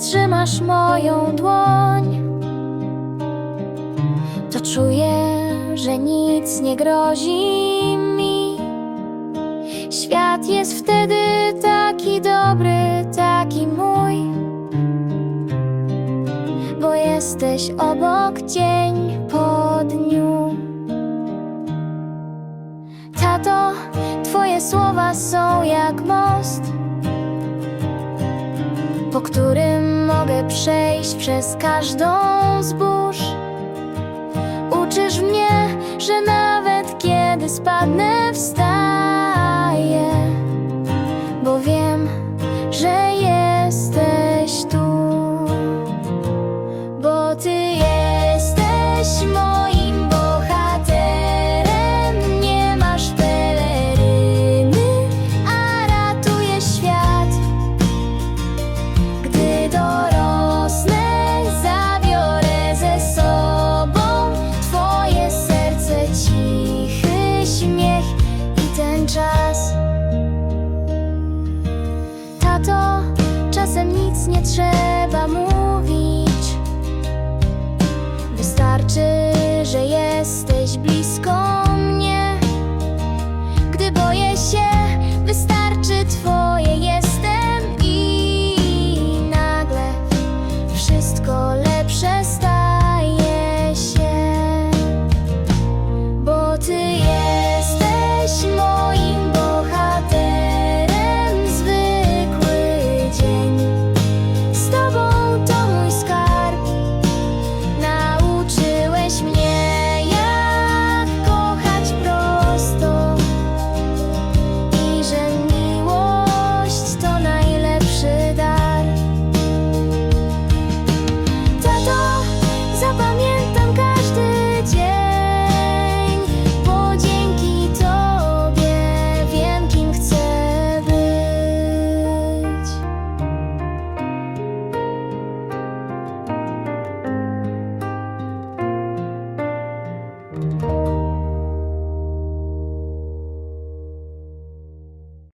trzymasz moją dłoń, to czuję, że nic nie grozi mi. Świat jest wtedy taki dobry, taki mój, bo jesteś obok dzień po dniu. Tato, Twoje słowa są jak most, po którym mogę przejść przez każdą z burz. Uczysz mnie, że nawet kiedy spadnę, wstanę. 却